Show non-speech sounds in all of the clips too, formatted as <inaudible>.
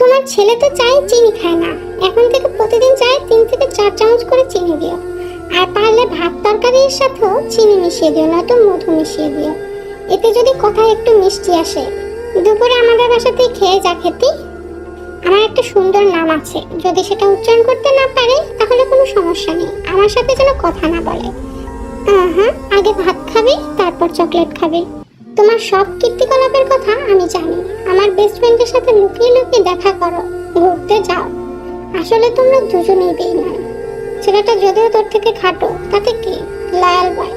তোমার ছেলে তো চাই চিনি খায় না। এখন থেকে প্রতিদিন চাই তিন থেকে চার চামচ করে চিনি দিও। আর পারলে ভাত তরকারির সাথেও চিনি মিশিয়ে দিও, নয়তো মধু মিশিয়ে দিও। এতে যদি কথা একটু মিষ্টি আসে, দুপুরে আমাদের বাসাতেই খেয়ে যা খেতি। আমার একটা সুন্দর নাম আছে, যদি সেটা উচ্চারণ করতে না পারে, তাহলে কোনো সমস্যা নেই। আমার সাথে যেন কথা না বলে। হ্যাঁ আগে ভাত খাবে, তারপর চকলেট খাবে। তোমার সব কীর্তিকলাপের কথা আমি জানি। আমার বেস্ট ফ্রেন্ডের সাথে লুকিয়ে লুকিয়ে দেখা করো, ঘুরতে যাও। আসলে তোমরা দুজনেই বেইমান। ছেলেটা যদিও তোর থেকে খাটো, তাতে কি? Loyal boy.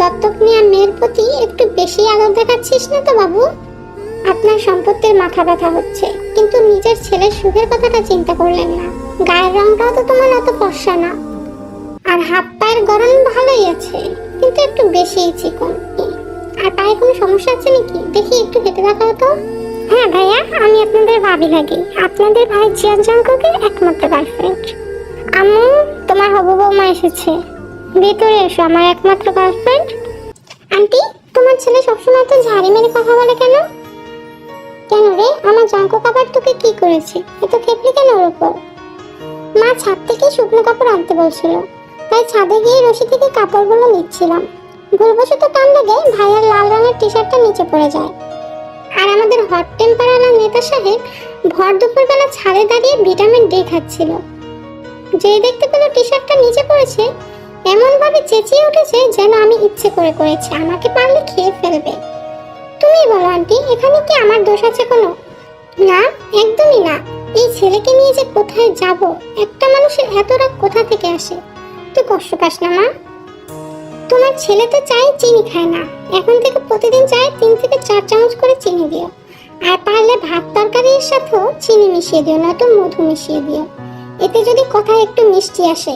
দত্তক নেওয়া মেয়ের প্রতি একটু বেশি আদর দেখাচ্ছিস না তো বাবু? আপনার সম্পত্তির মাথা ব্যথা হচ্ছে, কিন্তু নিজের ছেলের সুখের কথাটা চিন্তা করলেন না। গায়ের রংটাও তো তোমার অত ফর্সা না। আর হাত পায়ের গরম ভালোই আছে, কিন্তু একটু বেশি চিকন। আর পায়ে কোনো সমস্যা আছে নাকি? দেখি একটু হেঁটে দেখাও তো। হ্যাঁ ভাইয়া আমি আপনাদের ভাবি লাগি। আপনাদের ভাই জিয়ান জঙ্ককের একমাত্র গার্লফ্রেন্ড আম্মু তোমার হবু বৌমা এসেছে। ভেতরে এসো আমার একমাত্র গার্লফ্রেন্ড আন্টি তোমার ছেলে সবসময় তো ঝাড়ি মেরে কথা বলে কেন? কেন রে? আমার জাঙ্কো কাপড় তোকে কি করেছে? এত খেপলি কেন ওর উপর। মা ছাদ থেকে শুকনো কাপড় আনতে বলছিল। তাই ছাদে গিয়ে রশি থেকে কাপড়গুলো নিচ্ছিলাম। ভুলবশত টান লেগে ভাইয়ার লাল রঙের টি শার্টটা নিচে পড়ে যায়। আর আমাদের হট টেম্পারালা নেতা সাহেব ভর দুপুরবেলা ছাদে দাঁড়িয়ে ভিটামিন ডি খাচ্ছিল। যে দেখতে পেল টি শার্টটা নিচে পড়েছে এমন ভাবে চেঁচিয়ে উঠেছে যেন আমি ইচ্ছে করে করেছি, আমাকে পারলে খেয়ে ফেলবে। তুমি বলো, আন্টি, এখানে কি আমার দোষ আছে কোনো? না, একদমই না। এই ছেলেকে নিয়ে যে কোথায় যাব? একটা মানুষের এত রাগ কোথা থেকে আসে? তুই কষ্ট পাস না, মা। তোমার ছেলে তো চাই চিনি খায় না। এখন থেকে প্রতিদিন চায় তিন থেকে চার চামচ করে চিনি দিও। আর পারলে ভাত তরকারির সাথেও চিনি মিশিয়ে দিও, নয়তো মধু মিশিয়ে দিও। এতে যদি কথা একটু মিষ্টি আসে।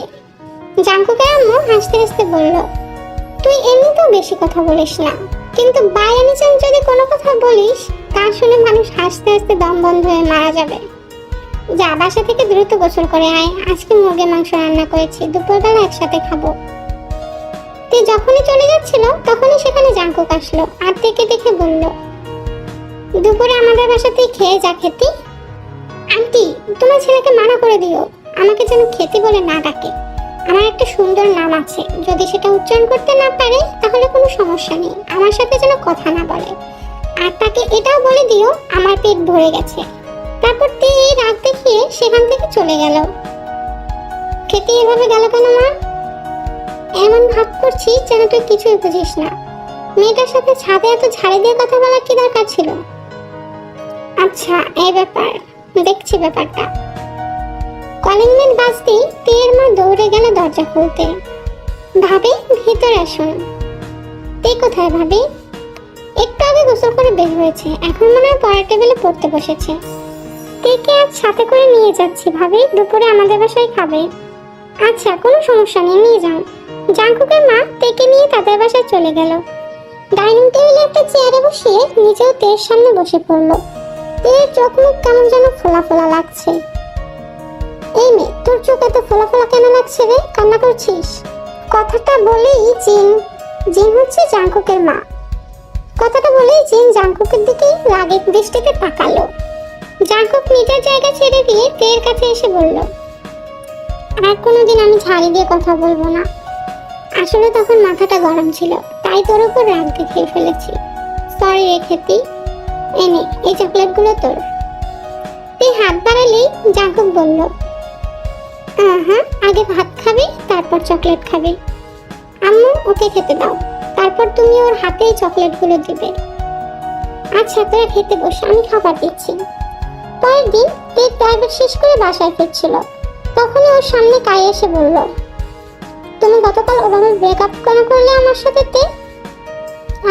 জাঙ্কুকে আম্মু হাসতে হাসতে বলল, তুই এমনিতেও বেশি কথা বলিস না। কিন্তু বায়ানি চান যদি কোনো কথা বলিস, তা শুনে মানুষ হাসতে হাসতে দম বন্ধ হয়ে মারা যাবে। যা বাসা থেকে দ্রুত গোসল করে আয়। আজকে মুরগির মাংস রান্না করেছি। দুপুরবেলা একসাথে খাব। তে যখনই চলে যাচ্ছিল, তখনই সেখানে জাঙ্কুক আসলো আর দেখে দেখে বলল, দুপুরে আমাদের বাসাতেই খেয়ে যা খেতি। আন্টি, তোমার ছেলেকে মানা করে দিও। আমাকে যেন খেতে বলে না ডাকে। আমার একটা সুন্দর নাম আছে। যদি সেটা উচ্চারণ করতে না পারে, তাহলে কোনো সমস্যা নেই। আমার সাথে যেন কথা না বলে। আর তাকে এটাও বলে দিও, আমার পেট ভরে গেছে। তারপর তে এই রাগ দেখিয়ে সেখান থেকে চলে গেল। খেতে এভাবে গেল কেন মা? এমন ভাব করছি যেন তুই কিছুই বুঝিস না। মেয়েটার সাথে ছাদে এত ঝাড়ি দিয়ে কথা বলার কি দরকার ছিল? আচ্ছা এই ব্যাপার। দেখছি ব্যাপারটা। কলিং বেল বাজতেই তের মা দৌড়ে গেল দরজা খুলতে। ভাবি, ভিতরে আসুন। তে কোথায় ভাবি? একটু আগে গোসল করে বের হয়েছে। এখন মনে হয় পড়ার টেবিলে পড়তে বসেছে। তেকে আজ সাথে করে নিয়ে যাচ্ছি ভাবি? দুপুরে আমাদের বাসায় খাবে। আচ্ছা কোনো সমস্যা নেই, নিয়ে যান। জাঙ্কুকের মা তেকে নিয়ে তাদের বাসায় চলে গেল। ডাইনিং টেবিলে একটা চেয়ারে বসিয়ে নিজেও তের সামনে বসে পড়ল। তের চোখ মুখ কেমন যেন ফোলা ফোলা লাগছে। এই মেয়ে, তোর চোখ এত ফোলা ফোলা কেন লাগছে রে? কান্না করছিস? কথাটা বলেই জিন জিন হচ্ছে জাঙ্কুকের মা। কথাটা বলেই জিন জাঙ্কুকের দিকে রাগের দৃষ্টিতে তাকালো। জাঙ্কুক নিজের জায়গা ছেড়ে দিয়ে তের কাছে এসে বলল, আর কোনোদিন আমি ঝাড়ি দিয়ে কথা বলব না। আসলে তখন মাথাটা গরম ছিল, তাই তোর উপর রাগ দেখিয়ে ফেলেছি। সরি রে খেতি। এনে এই চকলেটগুলো তোর। তুই হাত বাড়ালেই জাঙ্কুক বলল হ্যাঁ আগে ভাত খাবে, তারপর চকলেট খাবে। আম্মু, ওকে খেতে দাও। তারপর তুমি ওর হাতেই চকলেটগুলো দিবে। আচ্ছা তোরা খেতে বসে, আমি খাবার দিচ্ছি। পরের দিন এই প্রাইভেট শেষ করে বাসায় ফিরছিল। তখনই ওর সামনে কাই এসে বলল তুমি গতকাল ওভাবে ব্রেকআপ কেন করলে আমার সাথে, তে?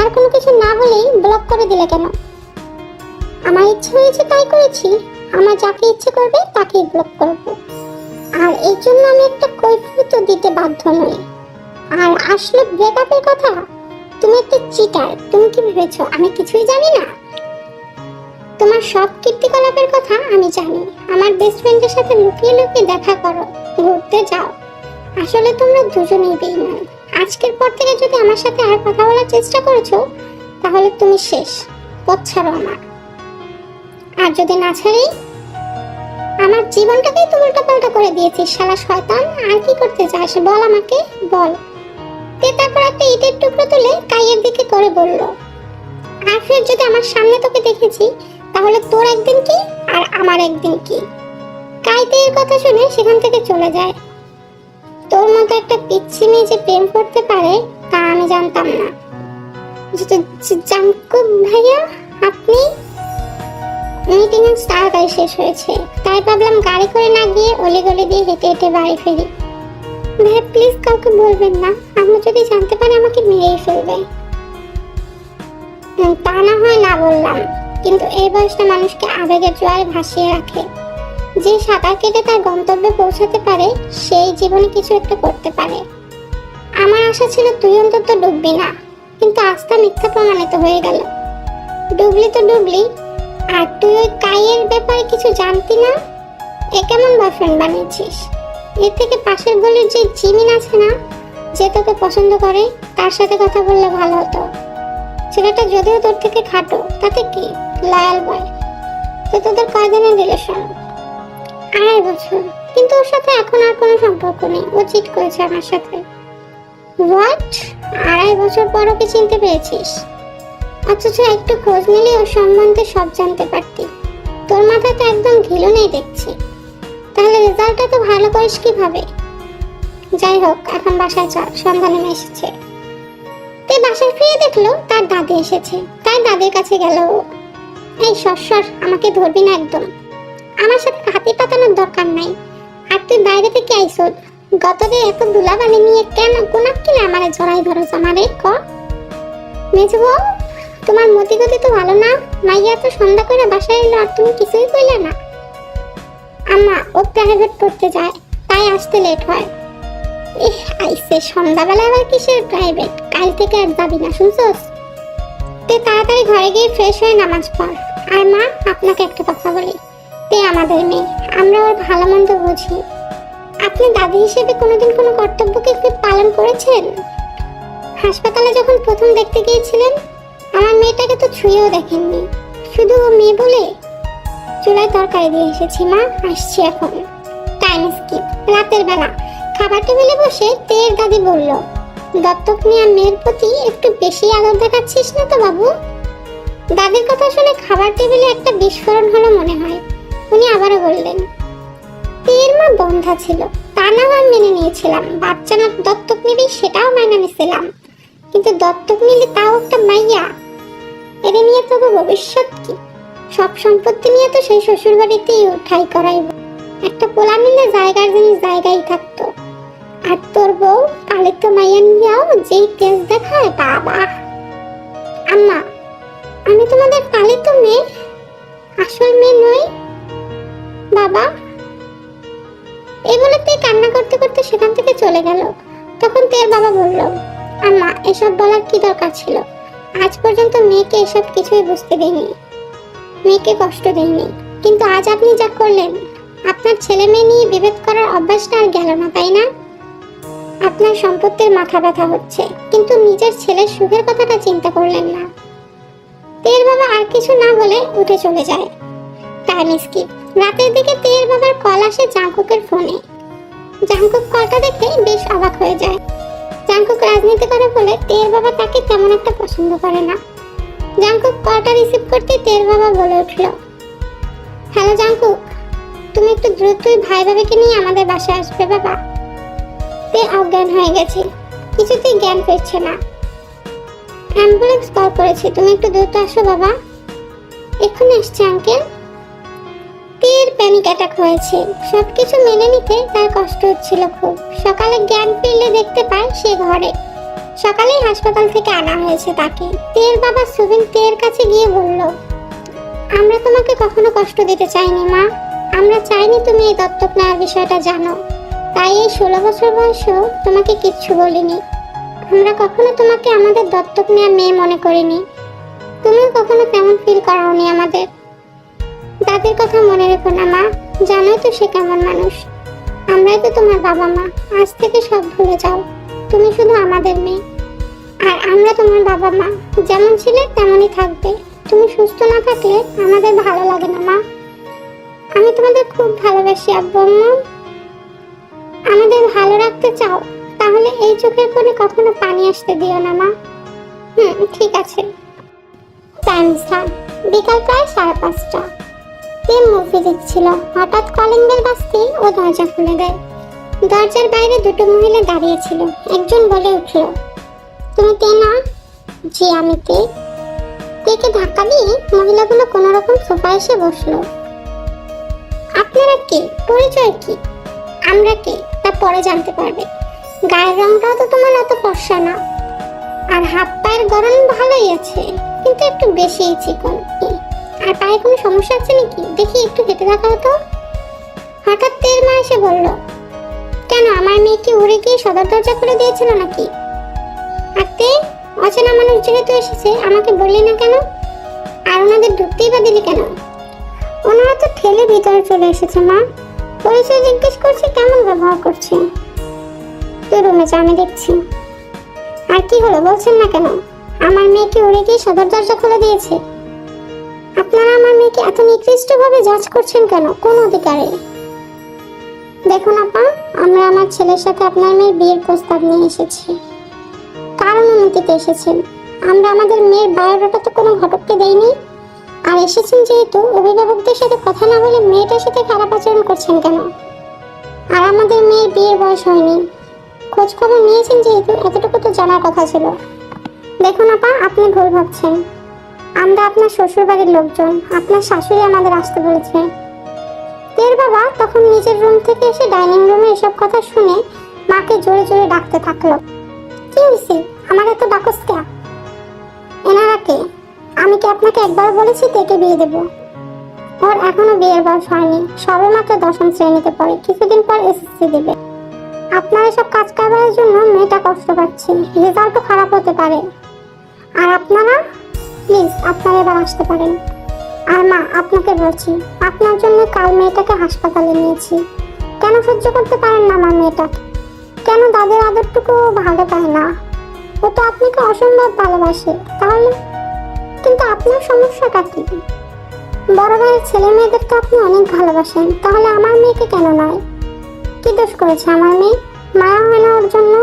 আর কোনো কিছু না বলেই ব্লক করে দিলে কেন? আমার ইচ্ছে হয়েছে তাই করেছি। আমার যাকে ইচ্ছে করবে তাকেই ব্লক করব। আর এই জন্য আমি একটা কৈফিয়ত দিতে বাধ্য নই। আর আসলে ব্রেকআপের কথা, তুমি একটা চিটার তুমি কি ভেবেছো? আমি কিছুই জানি না। তোমার সব কীর্তিকলাপের কথা আমি জানি। আমার বেস্ট ফ্রেন্ডের সাথে লুকিয়ে লুকিয়ে দেখা করো, ঘুরতে যাও। আসলে তোমরা দুজনেই বেইমান। আজকের পর থেকে যদি আমার সাথে আর কথা বলার চেষ্টা করেছ, তাহলে তুমি শেষ। পথ ছাড়ো আমার। আর যদি না ছাড়ি, আমার জীবনটাকেই তো উল্টা পাল্টা করে দিয়েছিস, শালা শয়তান। আর কি করতে চাস? বল আমাকে, বল। তে তারপর একটা ইটের টুকরো তুলে কাইয়ের দিকে করে বলল, আর ফের যদি আমার সামনে তোকে দেখেছি, তাহলে তোর একদিন কি আর আমার একদিন কি? কাইতে এর কথা শুনে সেখান থেকে চলে যায়। তোর মতো একটা পিচ্ছি মেয়ে যে প্রেম করতে পারে, তা আমি জানতাম না। জাঙ্কুক ভাইয়া, আপনি? মিটিং তাড়াতাড়ি শেষ হয়েছে। তাই ভাবলাম গাড়ি করে না গিয়ে অলি গলি দিয়ে হেঁটে হেঁটে বাড়ি ফিরি। ভাই প্লিজ কাউকে বলবেন না। আমি যদি জানতে পারে, আমাকে মেরেই ফেলবে। তা না হয় না বললাম। কিন্তু এই বয়সটা মানুষকে আবেগের জোয়ারে ভাসিয়ে রাখে। যে সাঁতার কেটে তার গন্তব্যে পৌঁছাতে পারে, সেই জীবনে কিছু একটা করতে পারে। আমার আশা ছিল তুই অন্তত ডুববি না, কিন্তু আস্থা মিথ্যা প্রমাণিত হয়ে গেল। ডুবলি তো ডুবলি, আর তুই ওই কাইয়ের ব্যাপারে কিছু জানতি না? এ কেমন বয়ফ্রেন্ড বানিয়েছিস? এর থেকে পাশের গলির যে জিমিন আছে না, যে তোকে পছন্দ করে, তার সাথে কথা বললে ভালো হতো। ছেলেটা যদিও তোর থেকে খাটো, তাতে কি? লয়াল বয় তো তোদের কয়দিনের রিলেশন আড়াই বছর কিন্তু ওর সাথে এখন আর কোনো সম্পর্ক নেই। ও চিট করেছে আমার সাথে। হোয়াট আড়াই বছর পর ওকে চিনতে পেরেছিস? অথচ একটু খোঁজ নিলে ওর সম্বন্ধে সব জানতে পারতি। তোর মাথায় তো একদম ঘিলো নেই দেখছি। তাহলে রেজাল্টটা তো ভালো করিস কীভাবে? যাই হোক, এখন বাসায় চল, সন্ধ্যা নেমে এসেছে। তে বাসায় ফিরে দেখল, তার দাদি এসেছে। তাই দাদির কাছে গেল ও। এই সর, আমাকে ধরবি না একদম। আমার সাথে হাতি পাতানোর দরকার নাই। আর তুই বাইরে থেকে আইস গতরে এত দুলাবালি নিয়ে কেন কোনাক কিনা আমারে জড়াই ধরো আমারে ক? মেজো বউ, তোমার মতি গতি তো ভালো না? মাইয়া তো সন্ধ্যা করে বাসায় এলো আর তুমি কিছুই কইলে না। আম্মা ও প্রাইভেট পড়তে যায় তাই আসতে লেট হয়। এহ আইসে সন্ধ্যাবেলা আবার কিসের প্রাইভেট কাল থেকে আর যাবি না শুনছস? তুই তাড়াতাড়ি ঘরে গিয়ে ফ্রেশ হয়ে নামাজ পড়। আর মা আপনাকে একটা কথা বলি। তে আমাদের মেয়ে। আমরা ওর ভালো মন্দ বুঝি। আপনি দাদি হিসেবে কোনোদিন কোনো কর্তব্যকে কি পালন করেছেন? হাসপাতালে যখন প্রথম দেখতে গিয়েছিলেন, আমার মেয়েটাকে তো ছুঁয়েও দেখেননি। শুধু ও মেয়ে বলে চুলায় তরকারি দিয়ে এসেছি, মা। আসছি এখন। Time skip. রাতের বেলা। খাবার টেবিলে বসে তের দাদি বলল, দত্তক নেওয়া মেয়ের প্রতি একটু বেশি আদর দেখাচ্ছিস না তো বাবু? দাদির কথা শুনে খাবার টেবিলে একটা বিস্ফোরণ হলো মনে হয়। উনি আবারও বললেন, তের মা বন্ধা ছিল, তা না মেনে নিয়েছিলাম। বাচ্চা না, দত্তক নিবি সেটাও মেনে নিয়েছিলাম কিন্তু দত্তক নিলে তাও একটা মাইয়া। এদের নিয়ে তবু ভবিষ্যৎ কি? সব সম্পত্তি নিয়ে তো সেই শ্বশুর বাড়িতেই ঠাই করাইব। একটা পোলা মিলে জায়গার জিনিস জায়গায় থাকতো। আর তোর বউ কালের তো মাইয়া নিয়েও যেই তেজ দেখায়, বাবা। আম্মা, আমি তোমাদের পালিত মেয়ে। আসল মেয়ে নই বাবা? এই বলে তে কান্না করতে করতে সেখান থেকে চলে গেল। তখন তের বাবা বলল, আম্মা, এসব বলার কি দরকার ছিল? আজ পর্যন্ত মেয়েকে এসব কিছুই বুঝতে দেয়নি মেয়েকে কষ্ট দেয়নি কিন্তু আজ আপনি যা করলেন, আপনার ছেলে মেয়ে নিয়ে বিভেদ করার অভ্যাসটা আর গেল না, তাই না? আপনার সম্পত্তির মাথা ব্যথা হচ্ছে, কিন্তু নিজের ছেলের সুখের কথাটা চিন্তা করলেন না। তের বাবা আর কিছু না বলে উঠে চলে যায়। টাইম স্কিপ রাতের দিকে তের বাবার কল আসে জাঙ্কুকের ফোনে। জাঙ্কুক কলটা দেখে বেশ অবাক হয়ে যায়। জাঙ্কুক রাজনীতি করে বলে তের বাবা তাকে তেমন একটা পছন্দ করে না। জাঙ্কুক কলটা রিসিভ করতে তের বাবা বলে উঠল, হ্যালো জাঙ্কুক তুমি একটু দ্রুতই ভাই বাবাকে নিয়ে আমাদের বাসায় আসবে বাবা। তে অজ্ঞান হয়ে গেছে, কিছুতেই জ্ঞান ফিরছে না। অ্যাম্বুলেন্স কল করেছি, তুমি একটু দ্রুত আসো বাবা। এক্ষুনি আসছে, আঙ্কেল। তের প্যানিক অ্যাটাক হয়েছে। সবকিছু মেনে নিতে তার কষ্ট হচ্ছিল খুব। সকালে জ্ঞান ফিরলে দেখতে পায় সে ঘরে। সকালেই হাসপাতাল থেকে আনা হয়েছে তাকে। তের বাবা সুবিন তের কাছে গিয়ে বলল, আমরা তোমাকে কখনো কষ্ট দিতে চাইনি, মা। আমরা চাইনি তুমি এই দত্তক নেওয়ার বিষয়টা জানো। তাই এই ষোলো বছর বয়সেও তোমাকে কিচ্ছু বলিনি। আমরা কখনো তোমাকে আমাদের দত্তক নেওয়া মেয়ে মনে করিনি। তুমিও কখনো তেমন ফিল করাওনি আমাদের। দাদির কথা মনে রেখো না, মা। জানোই তো সে কেমন মানুষ। আমরাই তো তোমার বাবা মা। আজ থেকে সব ভুলে যাও। তুমি শুধু আমাদের মেয়ে। আর আমরা তোমার বাবা মা। যেমন ছিলে তেমনই থাকবে। তুমি সুস্থ না থাকলে আমাদের ভালো লাগে না, মা। আমি তোমাদের খুব ভালোবাসি, আব্বু আমাদের ভালো রাখতে চাও, তাহলে এই চোখের কোণে কখনো পানি আসতে দিও না, মা। হুম, ঠিক আছে। টাইম বিকাল প্রায় সাড়ে পাঁচটা। মুভি দেখছিল। হঠাৎ ও দরজা খুলে দেয়। দরজার বাইরে দুটো মহিলা দাঁড়িয়ে ছিল। একজন বলে উঠল, তুমি তে না? জি, আমি তে তেকে ধাক্কা দিয়ে মহিলাগুলো কোনো রকম সোফা এসে বসল। আপনারা কে? পরিচয় কি? আমরা কে? তা পরে জানতে পারবে। গায়ের রংটাও তো তোমার এত ফর্সা না। আর হাত পায়ের গরম ভালোই আছে, কিন্তু একটু বেশি চিকন। আর পায়ে কোনো সমস্যা আছে নাকি? দেখি একটু হেঁটে দেখাও তো। হঠাৎ তের মা এসে বলল, কেন, আমার মেয়ে কি উড়ে গিয়ে সদর দরজা খুলে দিয়েছিল নাকি? তে, অচেনা মানুষ যেহেতু এসেছে, আমাকে বললি না কেন? আর ওনাদের ঢুকতেই বা দিলি কেন? ওনারা তো ঠেলে ভিতরে চলে এসেছে, মা। পরিচয় জিজ্ঞেস করছে, কেমন ব্যবহার করছে? তুই রুমে যা, আমি দেখছি। আর কি হলো, বলছেন না কেন? আমার মেয়েকে উড়ে গিয়ে সদর দরজা খুলে দিয়েছে। আপনারা আমার মেয়েকে এত নিকৃষ্ট ভাবে জাজ করছেন কেন? কোন অধিকারে? দেখুন আপা, আমরা আমার ছেলের সাথে আপনার মেয়ের বিয়ের প্রস্তাব নিয়ে এসেছি। কার অনুমতিতে এসেছেন? আমরা আমাদের মেয়ের বায়োডাটা তো কোনো ঘটককে দেইনি। আর এসেছেন যেহেতু, অভিভাবকদের সাথে কথা না বলে মেয়েটার সাথে খারাপ আচরণ করছেন কেন? আর আমাদের মেয়ের বিয়ের বয়স হয়নি। খোঁজ খবর নিয়েছেন যেহেতু, এতটুকু তো জানার কথা ছিল। দেখুন আপা, আপনি ভুল ভাবছেন। আমরা আপনার শ্বশুর বাড়ির লোকজন, আপনার শাশুড়ি আমাদের আসতে বলেছে। তের বাবা তখন নিজের রুম থেকে এসে ডাইনিং রুমে এসব কথা শুনে মাকে জোরে জোরে ডাকতে থাকল। কি হয়েছে আমার এত ডাকস কে এনারা কে? আমি কি আপনাকে একবার বলেছি তেকে বিয়ে দেব? ওর এখনও বিয়ের বয়স হয়নি। সবে মাত্র দশম শ্রেণীতে পড়ে। কিছুদিন পর এসএসসি দেবে। আপনার এসব কাজ কারবারের জন্য মেয়েটা কষ্ট পাচ্ছে। রেজাল্টও খারাপ হতে পারে। আর আপনারা প্লিজ আপনারা এবার আসতে পারেন। আর মা, আপনাকে বলছি, আপনার জন্য কাল মেয়েটাকে হাসপাতালে নিয়েছি। কেন সহ্য করতে পারেন না আমার মেয়েটাকে কেন দাদের আদরটুকু ভালো পায় না? ও তো আপনাকে অসম্ভব ভালোবাসে, তাহলে? কিন্তু আপনার সমস্যাটা কি? বড় ভাইয়ের ছেলে মেয়েদের তো আপনি অনেক ভালোবাসেন, তাহলে আমার মেয়েকে কেন নয়? কি দোষ করেছে আমার মেয়ে? মায়া হয় না ওর জন্য?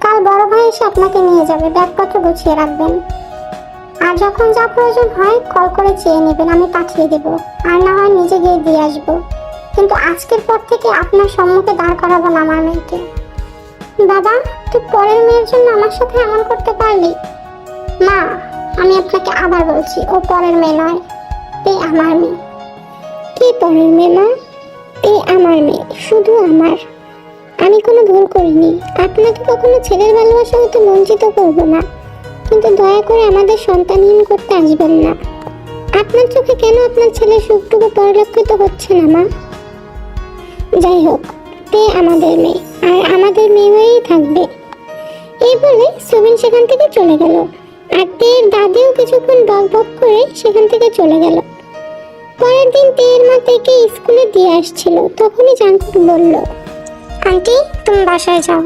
কাল বড় ভাই এসে আপনাকে নিয়ে যাবে, ব্যাগপত্র গুছিয়ে রাখবেন। আর যখন যা প্রয়োজন হয় কল করে চেয়ে নেবেন, আমি পাঠিয়ে দেব। আর না হয় নিজে গিয়ে দিয়ে আসব। কিন্তু আজকের পর থেকে আপনার সম্মুখে দাঁড় করাবো না আমার মেয়েকে। বাবা, তুই পরের মেয়ের জন্য আমার সাথে এমন করতে পারলি? মা, আমি আপনাকে আবার বলছি, ও পরের মেয়ে নয় এ আমার মেয়ে। কি পরের মেয়ে, মা? এ আমার মেয়ে, শুধু আমার। আমি কোনো ভুল করিনি। আপনাকে কখনো ছেলের ভালোবাসা হতে বঞ্চিত করব না। কিন্তু দয়া করে আমাদের সন্তানহীন করতে আসবেন না। আপনার চোখে কেন আপনার ছেলের সুখটুকু পরিলক্ষিত হচ্ছে না, মা? যাই হোক, তে আমাদের মেয়ে, আর আমাদের মেয়ে হয়েই থাকবে। এই বলে সুবিন সেখান থেকে চলে গেল, আর তের দাদিও কিছুক্ষণ বক বক করে সেখান থেকে চলে গেল। পরের দিন তের মা থেকে স্কুলে দিয়ে আসছিল, তখনই জাঙ্কুক বলল, আন্টি, তুমি বাসায় যাও।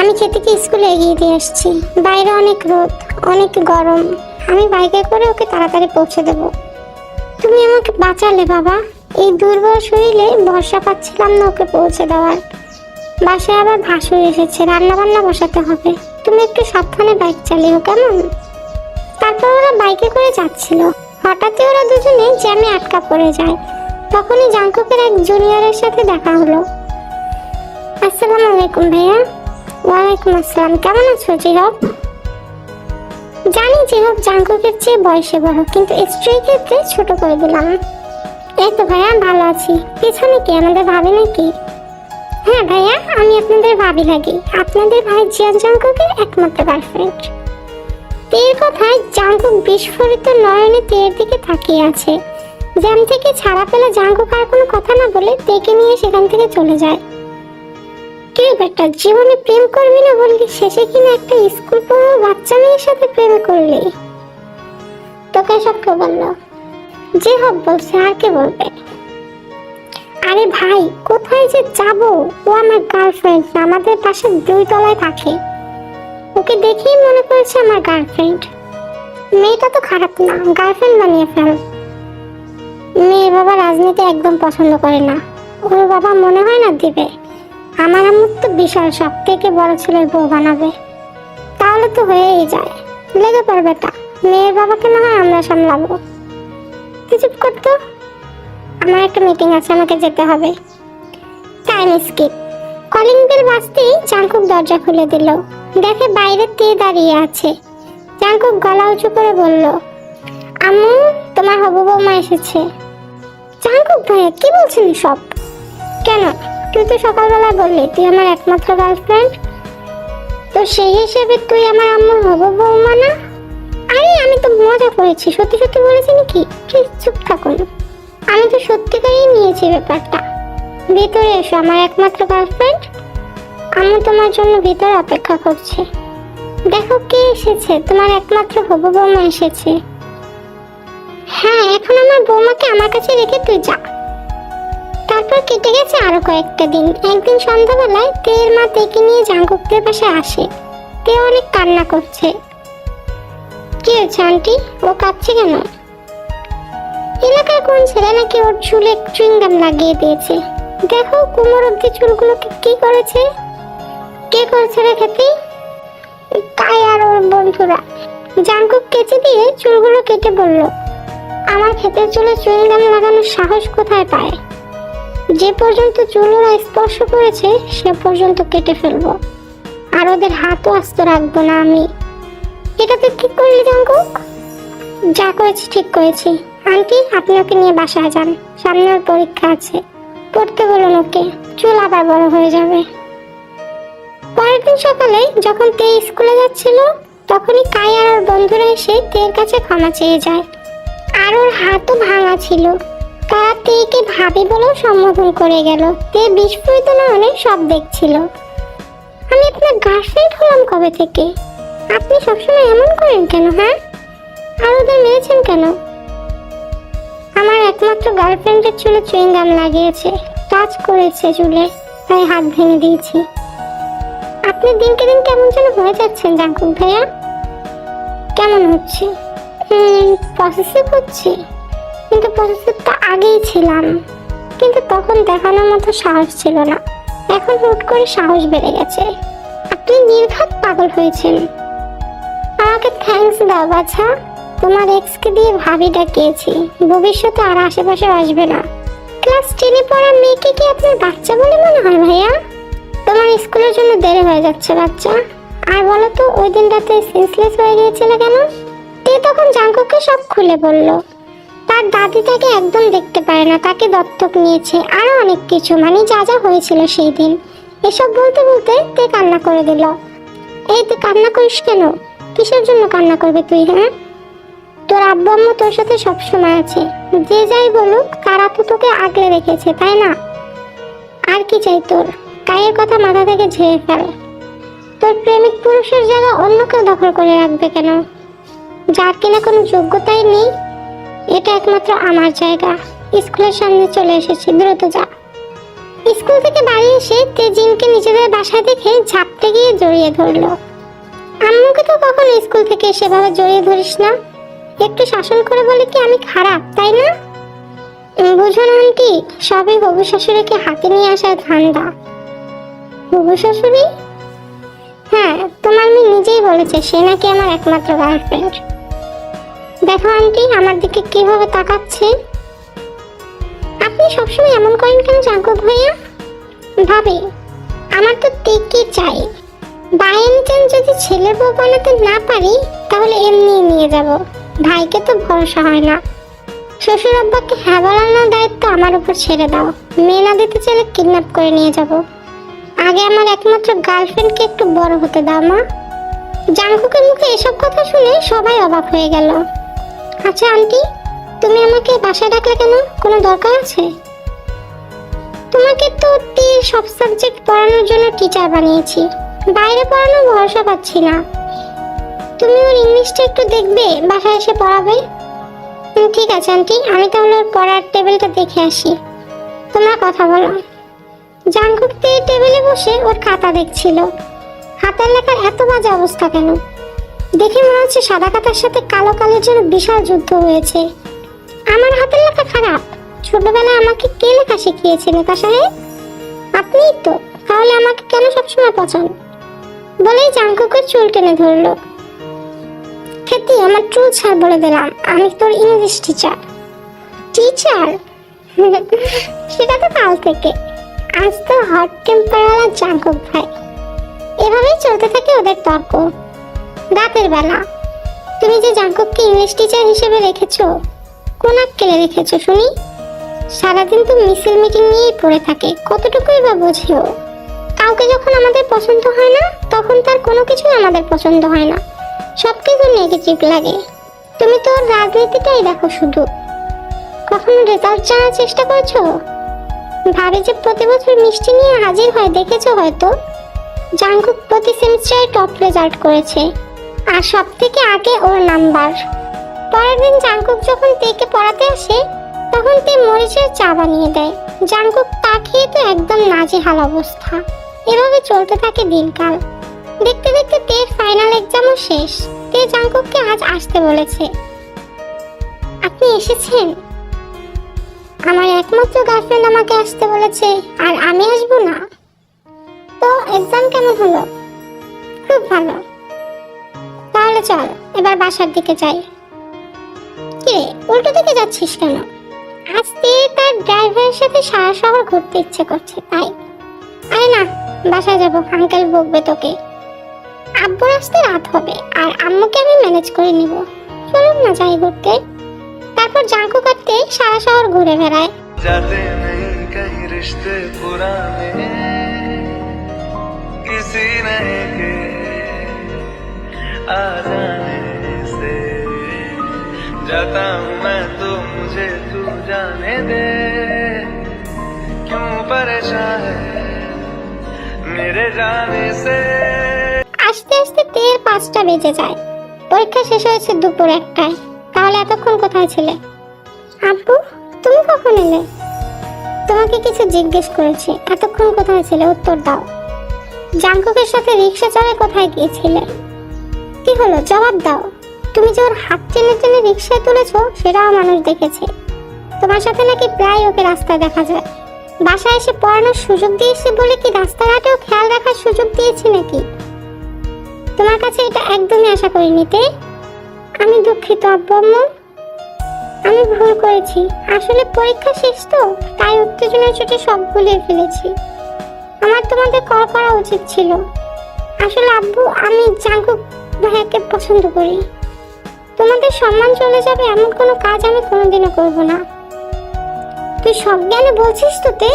আমি খেতে কি স্কুলে এগিয়ে দিয়ে আসছি, বাইরে অনেক রোদ, অনেক গরম। আমি বাইকে করে ওকে তাড়াতাড়ি পৌঁছে দেব। তুমি আমাকে বাঁচালে, বাবা। এই দুর্বল শরীরে ভরসা পাচ্ছিলাম না ওকে পৌঁছে দেওয়ার। বাসায় আবার ভাসুর এসেছে রান্না বান্না বসাতে হবে। তুমি একটু সাবধানে বাইক চালিও, কেমন? তারপর ওরা বাইকে করে যাচ্ছিল। হঠাৎই ওরা দুজনে জ্যামে আটকা পড়ে যায়। তখনই জাঙ্কুকের এক জুনিয়রের সাথে দেখা হলো। আসসালামু আলাইকুম, ভাইয়া। ওয়ালাইকুম আসসালাম। কেমন আছো জিহব জানি জিহব জাঙ্কুকের চেয়ে বয়সে বড়, কিন্তু স্ত্রীর ক্ষেত্রে ছোট করে দিলাম। এই তো ভাইয়া, ভালো আছি। পিছনে কি, আমাদের ভাবি নাকি? হ্যাঁ ভাইয়া, আমি আপনাদের ভাবি লাগি আপনাদের ভাই জিয়ান জাঙ্কুকের একমাত্র গার্লফ্রেন্ড তের কথায় জাঙ্কুক বিস্ফোরিত নয়নে তের দিকে তাকিয়ে আছে। জ্যাম থেকে ছাড়া পেলে জাঙ্কুক আর কোনো কথা না বলে তেকে নিয়ে সেখান থেকে চলে যায়। কে বেটা? জীবনে প্রেম করবি না বললি? শেষে কিনা একটা স্কুল পড়ো বাচ্চা মেয়ের সাথে প্রেম করলি? তোকে সব কে বলল। যে হোক বলছে, আর কে বলবে? আরে ভাই, কোথায় যে যাব? ও আমার গার্লফ্রেন্ড আমাদের পাশে দুই তলায় থাকে। ওকে দেখেই মনে করেছে আমার গার্লফ্রেন্ড মেয়েটা তো খারাপ না গার্লফ্রেন্ড বানিয়ে ফেল। মেয়ের বাবা রাজনীতি একদম পছন্দ করে না। ওর বাবা মনে হয় না দিবে। আমার আম্মুর তো বিশাল সব থেকে বড় ছেলের বউ বানাবে। তাহলে তো হয়েই যায়। লেগে পড়বে তা মেয়ের বাবাকে না হয় আমরা সামলাবো। চুপ করতো আমার একটা মিটিং আছে, আমাকে যেতে হবে। টাইম স্কিপ কলিং বেল বাজতেই চাঙ্কুক দরজা খুলে দিল। দেখে বাইরে তে দাঁড়িয়ে আছে। চাঙ্কুক গলা উঁচু করে বলল, আম্মু, তোমার হবু বৌমা এসেছে। চাঙ্কুক ভাইয়া, কি বলছেন সব কেন? তুই তো সকালবেলা বললি, তুই আমার একমাত্র গার্লফ্রেন্ড তো সেই হিসেবে তুই আমার আম্মুর হবু বৌমা না? আরে, আমি তো মজা করেছি। সত্যি সত্যি বলেছি নাকি? প্লিজ চুপ থাকুন আমি তো সত্যিকারই নিয়েছি ব্যাপারটা। ভিতরে এসো, আমার একমাত্র গার্লফ্রেন্ড আমি তোমার জন্য ভিতরে অপেক্ষা করছে। দেখো কে এসেছে। তোমার একমাত্র হবু বৌমা এসেছে। হ্যাঁ এখন আমার বৌমাকে আমার কাছে রেখে তুই যা। তারপর কেটে গেছে আরও কয়েকটা দিন। একদিন সন্ধ্যাবেলায় তের মা তেকে নিয়ে জাঙ্গুকদের পাশে আসে। তে অনেক কান্না করছে। কি হয়েছে, আন্টি? ও কাঁদছে কেন? এলাকার কোন ছেলে নাকি ওর চুলে চুইংগাম লাগিয়ে দিয়েছে? দেখো, কুমোর অব্দি চুলগুলোকে কি করেছে? কে করেছে রে খেতে? তাই আর ওর বন্ধুরা। জাঙ্কুক কেচে দিয়ে চুলগুলো কেটে বলল, আমার ক্ষেতের চুলে চুইংগাম লাগানোর সাহস কোথায় পায়? যে পর্যন্ত চুল ওরা স্পর্শ করেছে, সে পর্যন্ত কেটে ফেলব। আর ওদের হাতও আস্ত রাখব না আমি। এটা তুই কি করলি, জাঙ্কুক? যা করেছি ঠিক করেছি। আন্টি, আপনি ওকে নিয়ে বাসায় যান। সামনে ওর পরীক্ষা আছে। পড়তে বলুন ওকে। চুল আবার বড় হয়ে যাবে। পরের দিন সকালে যখন তে স্কুলে যাচ্ছিল, তখনই কাই আর ওর বন্ধুরা এসে তের কাছে ক্ষমা চেয়ে যায়। আর ওর হাতও ভাঙা ছিল। তারা তেকে ভাবি বলেও সম্বোধন করে গেল। তে বিস্ফোরিত নয়নে সব দেখছিল। আমি আপনার গার্লফ্রেন্ড হলাম কবে থেকে? আপনি সবসময় এমন করেন কেন হ্যাঁ? আর ওদের মেরেছেন কেন? আমার একমাত্র গার্লফ্রেন্ডের চুলে চুইংগাম লাগিয়েছে। টাচ করেছে চুলে, তাই হাত ভেঙে দিয়েছি। আপনি দিনকে দিন কেমন যেন হয়ে যাচ্ছেন, জাঙ্কুক ভাইয়া। কেমন হচ্ছে? পসেসিভ হচ্ছে। কিন্তু পসেসিভ তো আগেই ছিলাম। কিন্তু তখন দেখানোর মতো সাহস ছিল না। এখন হুট করে সাহস বেড়ে গেছে। আপনি নির্ঘাত পাগল হয়েছেন। আমাকে থ্যাঙ্কস দাও, বাছা। তোমার এক্সকে দিয়ে ভাবি ডাকিয়েছি। ভবিষ্যতে আর আশেপাশে আসবে না। ক্লাস টেনে পড়া মেয়েকে কি আপনার বাচ্চা বলে মনে হয়, ভাইয়া? তোমার স্কুলের জন্য দেরি হয়ে যাচ্ছে, বাচ্চা। আর বলো তো, ওই দিন রাতে সেন্সলেস হয়ে গিয়েছিল কেন? তে তখন জাঙ্কুকে সব খুলে বলল। তার দাদি তাকে একদম দেখতে পারে না, তাকে দত্তক নিয়েছে, আরও অনেক কিছু মানে যা যা হয়েছিল সেই দিন। এসব বলতে বলতে তে কান্না করে দিল। এই তুই কান্না করিস কেন? কিসের জন্য কান্না করবে তুই হ্যাঁ? তোর আব্বু আম্মু তোর সাথে সবসময় আছে। যে যাই বলুক, তারা তো তোকে আগলে রেখেছে, তাই না? আর কি চাই তোর? কায়ের কথা মাথা থেকে ঝেড়ে ফেল। তোর প্রেমিক পুরুষের জায়গা অন্য কেউ দখল করে রাখবে কেন? যার কিনা কোনো যোগ্যতাই নেই এটা একমাত্র আমার জায়গা। স্কুলের সামনে চলে এসেছি দ্রুত যা। স্কুল থেকে বাড়ি এসে তেজিনকে নিজেদের বাসায় দেখে ঝাপটে গিয়ে জড়িয়ে ধরলো। আম্মুকে তো কখনো স্কুল থেকে সেভাবে জড়িয়ে ধরিস না। একটু শাসন করে বলে কি আমি খারাপ তাই না? উম, বুঝো না আন্টি সবই হবু শাশুড়িকে হাতে নিয়ে আসার ধান্দা। হবু শাশুড়ি? হ্যাঁ তোমার মেয়ে নিজেই বলেছে সে নাকি আমার একমাত্র গার্লফ্রেন্ড দেখো আন্টি, আমার দিকে কীভাবে তাকাচ্ছে? আপনি সবসময় এমন করেন কেন জাঙ্কুক ভাইয়া? ভাবি, আমার তো টেকে চাই। চান যদি ছেলের বউ বানাতে না পারি, তাহলে এমনি নিয়ে যাব। ভাইকে তো ভরসা হয় না। শ্বশুর আব্বাকে হ্যাঁ বলানোর দায়িত্ব আমার উপর ছেড়ে দাও। মেয়ে না দিতে চাইলে কিডন্যাপ করে নিয়ে যাব। আগে আমার একমাত্র গার্লফ্রেন্ডকে একটু বড় হতে দাও, মা। জাঙ্কুকের মুখে এসব কথা শুনে সবাই অবাক হয়ে গেল। আচ্ছা আন্টি, তুমি আমাকে বাসায় ডাকলে কেন? কোনো দরকার আছে? তোমাকে তো তীর সব সাবজেক্ট পড়ানোর জন্য টিচার বানিয়েছি। বাইরে পড়ানোর ভরসা পাচ্ছি না। তুমি ওর ইংলিশটা একটু দেখবে, বাসায় এসে পড়াবে। ঠিক আছে, আন্টি, আমি তাহলে ওর পড়ার টেবিলটা দেখে আসি। তোমরা কথা বলো। জাঙ্কুক তে টেবিলে বসে ওর খাতা দেখছিল। খাতার লেখার এত বাজে অবস্থা কেন? দেখে মনে হচ্ছে সাদা খাতার সাথে কালো কালের জন্য বিশাল যুদ্ধ হয়েছে। আমার হাতের লেখা খারাপ। ছোটবেলায় আমাকে কে লেখা শিখিয়েছে লেখা সাহেব? আপনিই তো। তাহলে আমাকে কেন সবসময় পছন্দ বলেই জাঙ্কুকের চুল টেনে ধরলো। খেতি আমার ট্রু ছাড় বলে দিলাম। আমি তোর ইংলিশ টিচার টিচার <laughs> সেটা তো কাল থেকে। আজ তো হট টেম্পারওয়ালা জাঙ্কুক ভাই। এভাবেই চলতে থাকে ওদের তর্ক। রাতের বেলা। তুমি যে জাঙ্কুককে ইংলিশ টিচার হিসেবে রেখেছো, কোন আক্কেলে রেখেছো শুনি? সারাদিন তো মিছিল মিটিং নিয়েই পড়ে থাকে, কতটুকুই বা বোঝেও কাউকে যখন আমাদের পছন্দ হয় না, তখন তার কোনো কিছুই আমাদের পছন্দ হয় না। সব কিছু নেগেটিভ লাগে। তুমি তো রাজনীতিটাই দেখো শুধু। কখনো রেজাল্ট জানার চেষ্টা করছ? ভাবে যে প্রতি বছর মিষ্টি নিয়ে হাজির হয়, দেখেছ হয়তো? জাঙ্কুক প্রতি সেমিস্টারে টপ রেজাল্ট করেছে। আর সব থেকে আগে ওর নাম্বার। পরের দিন জাঙ্কুক যখন তেকে পড়াতে আসে, তখন তে মরিচের চা বানিয়ে দেয়। জাঙ্কুক তা খেয়ে তো একদম নাজেহাল অবস্থা। এভাবে চলতে থাকে দিনকাল। দেখতে দেখতে তের ফাইনাল এক্সামও শেষ। তে জাঙ্কুককে আজ আসতে বলেছে। আপনি এসেছেন? আমার একমাত্র গার্লফ্রেন্ড আমাকে আসতে বলেছে, আর আমি আসব না। তো এক্সাম কেমন হলো? খুব ভালো। তাহলে চল এবার বাসার দিকে যাই কিরে উল্টো দিকে যাচ্ছিস কেন আজকে তার ড্রাইভারের সাথে সারা শহর ঘুরতে ইচ্ছে করছে তাই আরে না বাসায় যাবো আঙ্কেল বকবে তোকে আব্বুর আসতে রাত হবে আর আম্মুকে আমি ম্যানেজ করে নিব চলুন না যাই ঘুরতে তারপর জাঙ্কু কাটতে সারা শহর ঘুরে বেড়ায় जाते नहीं कहीं रिश्ते पुराने किसी नए के आ जाने से जाता हूँ मैं तो मुझे तू जाने दे क्यों परेशान है मेरे जाने से আস্তে আস্তে তের পাঁচটা বেজে যায় পরীক্ষা শেষ হয়েছে দুপুর একটায় তাহলে এতক্ষণ কোথায় ছিলে আব্বু তুমি কখন এলে তোমাকে কিছু জিজ্ঞেস করেছি এতক্ষণ কোথায় ছিলে উত্তর দাও জাঙ্কুকের সাথে রিক্সা চড়ে কোথায় গিয়েছিলে কি হলো? জবাব দাও। তুমি যে ওর হাত টেনে টেনে রিক্সায় তুলেছো, সেটাও মানুষ দেখেছে। তোমার সাথে নাকি প্রায় ওকে রাস্তায় দেখা যায়। বাসায় এসে পড়ানোর সুযোগ দিয়েছে বলে কি রাস্তাঘাটেও খেয়াল রাখার সুযোগ দিয়েছি নাকি? তোমার কাছে এটা একদমই আশা করিনি, তে। আমি দুঃখিত, আব্বু আমি ভুল করেছি। আসলে পরীক্ষা শেষ তো, তাই উত্তেজনার চোটে সব ভুলিয়ে ফেলেছি। আমার তোমাদের কল করা উচিত ছিল। আসলে আব্বু, আমি জাঙ্কুক ভাইয়াকে পছন্দ করি। তোমাদের সম্মান চলে যাবে এমন কোনো কাজ আমি কোনোদিনও করব না। তুই সজ্ঞানে বলছিস তো তে?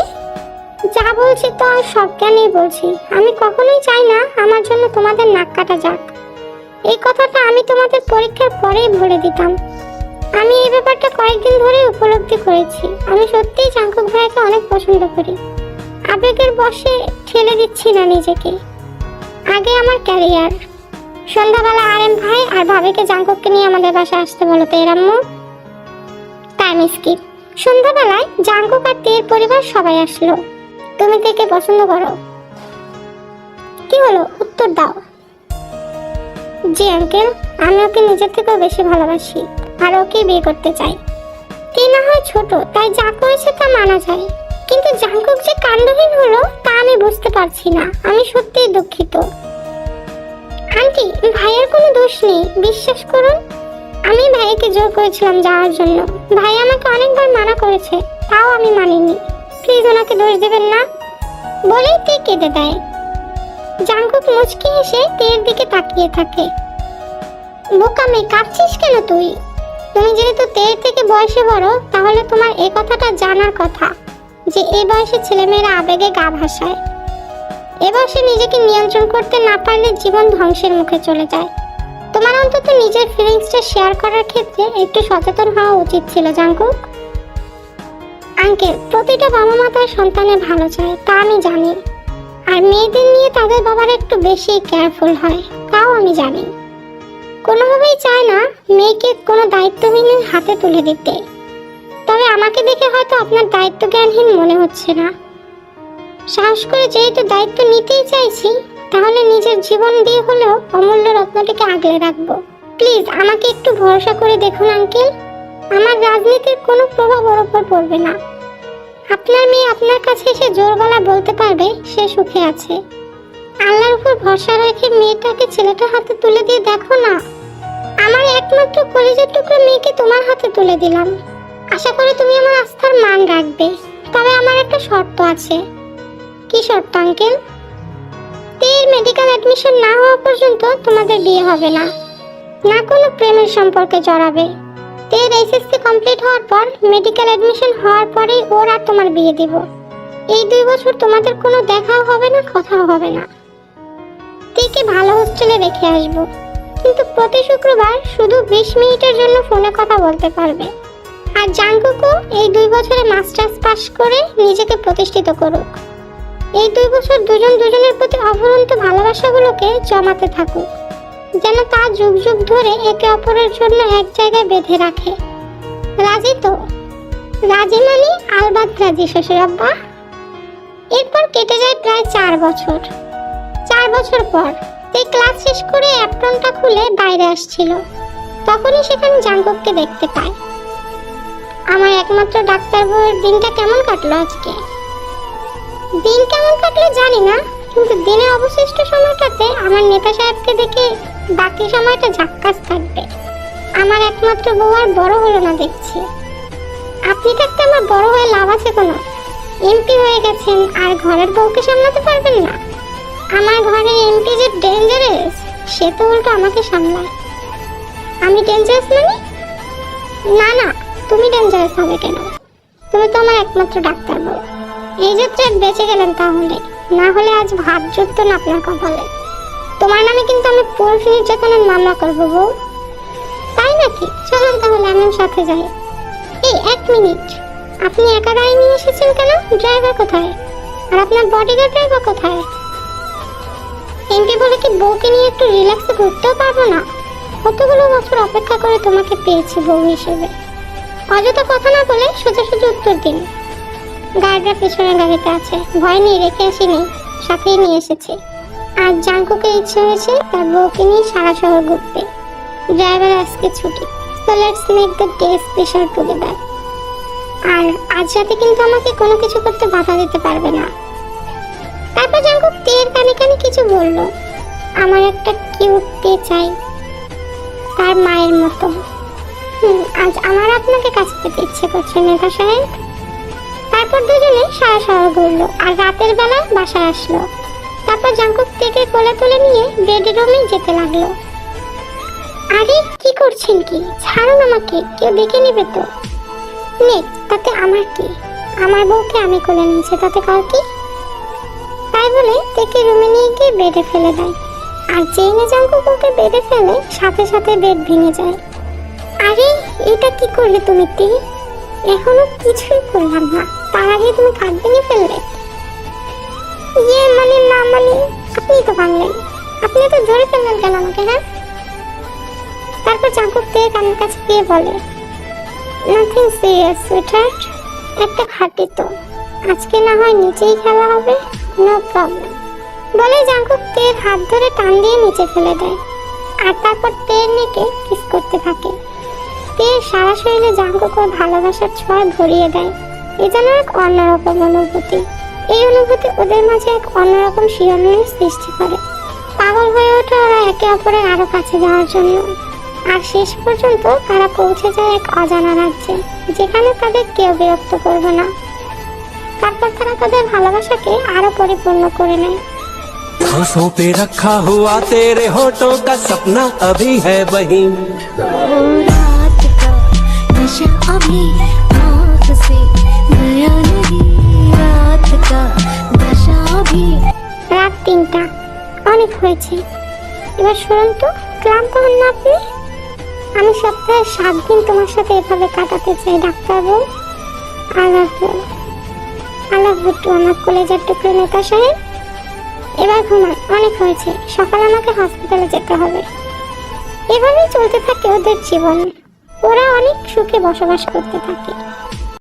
যা বলছি তো আমি সজ্ঞানেই বলছি। আমি কখনোই চাই না আমার জন্য তোমাদের নাক কাটা যাক। এই কথাটা আমি তোমাদের পরীক্ষার পরেই বলে দিতাম। আমি এই ব্যাপারটা কয়েকদিন ধরে উপলব্ধি করেছি। আমি সত্যিই জাঙ্কুক ভাইকে অনেক পছন্দ করি। আবেগের বশে ঠেলে দিচ্ছি না নিজেকে। আগে আমার ক্যারিয়ার। সন্ধ্যাবেলা আর এম ভাই আর ভাবিকে জাঙ্কুককে নিয়ে আমাদের বাসায় আসতে বলো তো এরাম্মু টাইম স্কিপ সন্ধ্যাবেলায় জাঙ্কুক আর তের পরিবার সবাই আসলো। তুমি থেকে পছন্দ করো। কি হলো? উত্তর দাও। জি আঙ্কেল, আমি ওকে নিজের থেকেও বেশি ভালোবাসি আর ওকে বিয়ে করতে চাই। তে না হয় ছোট, তাই যা করেছে তা মানা যায়। কিন্তু জাঙ্কুক যে কাণ্ডহীন হলো তা আমি বুঝতে পারছি না। আমি সত্যিই দুঃখিত। আন্টি, ভাইয়ের কোনো দোষ নেই, বিশ্বাস করুন। আমি ভাইকে জোর করেছিলাম যাওয়ার জন্য। ভাই আমাকে অনেকবার মানা করেছে, তাও আমি মানিনি। প্লিজ ওনাকে দোষ দেবেন না। বলেই তে কেঁদে দেয়। জাঙ্কুক মুচকি হেসে তের দিকে তাকিয়ে থাকে। বোকামে কাঁদছিস কেন তুই? তুমি যেহেতু তের থেকে বয়সে বড়, তাহলে তোমার এই কথাটা জানার কথা, যে এই বয়সে ছেলেমেয়েরা আবেগে গা ভাসায়। এ সে নিজেকে নিয়ন্ত্রণ করতে না পারলে জীবন ধ্বংসের মুখে চলে যায়। তোমার অন্তত নিজের ফিলিংসটা শেয়ার করার ক্ষেত্রে একটু সচেতন হওয়া উচিত ছিল জাঙ্কুক আঙ্কেল, প্রতিটা বাবা মা তার সন্তানের ভালো চায়, তা আমি জানি। আর মেয়েদের নিয়ে তাদের বাবারা একটু বেশি কেয়ারফুল হয়, তাও আমি জানি। কোনোভাবেই চায় না মেয়েকে কোনো দায়িত্বহীনের হাতে তুলে দিতে। তবে আমাকে দেখে হয়তো আপনার দায়িত্ব জ্ঞানহীন মনে হচ্ছে না। সাহস করে যেহেতু দায়িত্ব নিতেই চাইছি, তাহলে নিজের জীবন দিয়ে হলেও অমূল্য রত্নটিকে আগলে রাখব। প্লিজ, আমাকে একটু ভরসা করে দেখুন, আঙ্কেল। আমার রাজনীতির কোনো প্রভাব ওর উপর পড়বে না। আপনার মেয়ে আপনার কাছে এসে জোর গলা বলতে পারবে, সে সুখে আছে। আল্লাহর উপর ভরসা রেখে মেয়েটাকে ছেলেটার হাতে তুলে দিয়ে দেখো না। আমার একমাত্র কলেজের টুকরো মেয়েকে তোমার হাতে তুলে দিলাম। আশা করি তুমি আমার আস্থার মান রাখবে। তবে আমার একটা শর্ত আছে। কি শর্ত আঙ্কেল? তের মেডিকেল অ্যাডমিশন না হওয়া পর্যন্ত তোমাদের বিয়ে হবে না। না কোনো প্রেমের সম্পর্কে জড়াবে। তের এইচএসসি কমপ্লিট হওয়ার পর মেডিকেল অ্যাডমিশন হওয়ার পরেই ওর আর তোমার বিয়ে দিব। এই দুই বছর তোমাদের কোনো দেখাও হবে না, কথাও হবে না। তেকে ভালো হোস্টেলে রেখে আসব। কিন্তু প্রতি শুক্রবার শুধু বিশ মিনিটের জন্য ফোনে কথা বলতে পারবে। আর জাঙ্কুকও এই দুই বছরে মাস্টার্স পাশ করে নিজেকে প্রতিষ্ঠিত করুক। এই দুই বছর দুজন দুজনের প্রতি অফুরন্ত ভালোবাসাগুলোকে জমাতে থাকুক, যেন তা যুগ যুগ ধরে একে অপরের জন্য এক জায়গায় বেঁধে রাখে। রাজি তো? রাজি মানে আলবাদ রাজি, শ্বশুর আব্বা। এরপর কেটে যায় প্রায় চার বছর। চার বছর পর এই ক্লাস শেষ করে অ্যাপ্রনটা খুলে বাইরে আসছিল। তখনই সেখানে জাঙ্গককে দেখতে পায়। আমার একমাত্র ডাক্তার বউয়ের দিনটা কেমন কাটলো আজকে? দিন কেমন কাটলো জানি না, কিন্তু দিনে অবশিষ্ট সময়টাতে আমার নেতা সাহেবকে দেখে বাকি সময়টা ঝাক্কাস থাকবে। আমার একমাত্র বউ আর বড় হলো না দেখছি। আপনি থাকতে আমার বড় হয়ে লাভ আছে কোনো। এমপি হয়ে গেছেন, আর ঘরের বউকে সামলাতে পারবেন না। আমার ঘরে এমপি যে ডেঞ্জারাস সে তো উল্টো আমাকে সামলায়। আমি ডেঞ্জারাস মানে? না না, তুমি ডেঞ্জারাস হবে কেন? তুমি তো আমার একমাত্র ডাক্তার বউ। এই যাত্রায় বেঁচে গেলেন তাহলে, না হলে আজ ভাত যুক্ত না আপনার কপালে। তোমার নামে কিন্তু আমি পুরুষ নির্যাতনের মামলা করব বউ। তাই নাকি? চলুন তাহলে, আমিও সাথে যাই। এই, এক মিনিট। আপনি একা গাড়ি নিয়ে এসেছেন কেন? ড্রাইভার কোথায়? আর আপনার বডিগার্ড ড্রাইভার কোথায়? এমপি বলে কি বউকে নিয়ে একটু রিল্যাক্সে ঘুরতেও পারব না? কতগুলো বছর অপেক্ষা করে তোমাকে পেয়েছি বউ হিসেবে। অযথা কথা না বলে সোজা সোজা উত্তর দিন। গার্ডরা পেছনের গাড়িতে আছে। ভয় নেই, রেখে আসিনি। সাথেই নিয়ে এসেছি। আর জাঙ্কুকে ইচ্ছে হয়েছে তার বউকে নিয়ে সারা শহর ঘুরতে। ড্রাইভার আজকে ছুটি। So let's make the day special together আর আজ রাতে কিন্তু আমাকে কোনো কিছু করতে বাধা দিতে পারবে না। তারপর জাঙ্কুক তের কানে কানে কিছু বলল। আমার একটা কিউট তে চাই, তার মায়ের মতো। আজ আমার আপনাকে কাছে পেতে ইচ্ছে করছে, নেতা সাহেব। তারপর দুজনে সারা শহর ঘুরলো, আর রাতের বেলা বাসায় আসলো। তারপর জাঙ্কুক থেকে কোলে তুলে নিয়ে বেডরুমে যেতে লাগল। আরে, কি করছেন কি? ছাড়ুন আমাকে, কেউ দেখে নেবে তো। নে, তাতে আমার কি? আমার বউকে আমি কোলে নিয়েছি, তাতে কার কি? তাই বলে তেকে রুমে নিয়ে গিয়ে বেডে ফেলে দেয়। আর চেইনে জাঙ্কুক ওকে বেডে ফেলে, সাথে সাথে বেড ভেঙে যায়। আরে, এটা কি করলে তুমি তে? এখনও কিছুই করলাম না। তার আগে তুমি কাঁদ ভেঙে ফেললে? ইয়ে মানে না মানে আপনি তো ভাঙলেন আপনি তো ধরে ফেললেন কেন আমাকে হ্যাঁ? তারপর দিয়ে কানের কাছে গিয়ে বলে নাথিং সিরিয়াস সুইটার্ট একটা খাটি তো। আজকে না হয় নিচেই খেলা হবে নো প্রবলেম বলে জাঙ্কুক তের হাত ধরে টান দিয়ে নিচে ফেলে দেয়। আর তারপর তের নেকে কিস করতে থাকে। তের সারা শরীরে জাঙ্কুক ওর ভালোবাসার ছোঁয়া ভরিয়ে দেয় এ যেন এক অন্যরকম অনুভূতি এই অনুভূতি ওদের মাঝে এক অন্যরকম শিহরণের সৃষ্টি করে পাগল হয়ে ওঠে ওরা একে অপরের আরো কাছে যাওয়ার জন্য আর শেষ পর্যন্ত তারা পৌঁছে যায় এক অজানা রাজ্যে যেখানে তাদের কেউ বিরক্ত করবে না তারপর তারা তাদের ভালোবাসাকে আরো পরিপূর্ণ করে নেয় आंखों पे रखा हुआ तेरे होठों का सपना अभी है वही वो रात का नशा अभी आँख से गया नहीं रात का नशा अभी রাত তিনটা অনেক হয়েছে এবার শুনুন তো ক্লান্ত হন না আপনি আমি সপ্তাহে সাত দিন তোমার সাথে এভাবে কাটাতে চাই ডাক্তারবাবু আল্লাহ আল্লাহ ভুট্টু আমার কলেজের টুকরো নেতা সাহেব এবার ঘুমান অনেক হয়েছে সকালে আমাকে হসপিটালে যেতে হবে এভাবেই চলতে থাকে ওদের জীবন ওরা অনেক সুখে বসবাস করতে থাকে।